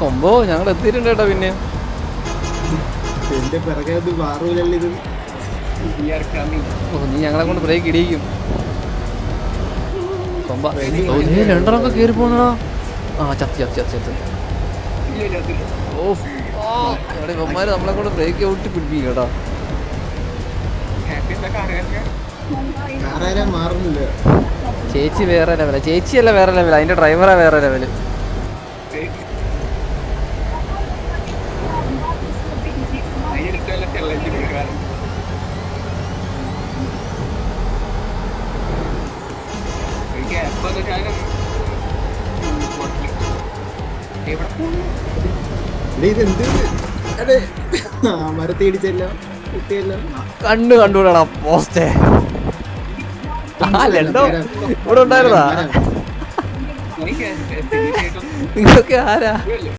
കൊമ്പോ? ഞങ്ങൾ എത്തിയിട്ടുണ്ട് കേട്ടോ പിന്നെ. എന്റെ പിറകെ ഓ നീ ഞങ്ങളെ കൊണ്ട് ബ്രേക്ക് ഇടിയിക്കും. കൊമ്പ. ഓ നീ രണ്ടെണ്ണമൊക്കെ കയറി ആ ചത്തി ചത്തി ചത്തി ചത്തി. ഓ ആ, എടാ, ഇവന്മാര് നമ്മളെ കൊണ്ട് ബ്രേക്ക് ഔട്ട് പിടിപ്പിക്കും കേട്ടോ. കാറാരാ മാറുന്നില്ല? ചേച്ചി വേറെ ലെവലാ ചേച്ചിയല്ല വേറെ ലെവലാ അതിന്റെ ഡ്രൈവറാ വേറെ ലെവൽ കണ്ണ് കണ്ടുകൂടാ പോസ്റ്റേ. ആ ലണ്ടോ ഇവിടെ ഉണ്ടായിരുന്നാ നിങ്ങൾക്ക് ആരാ?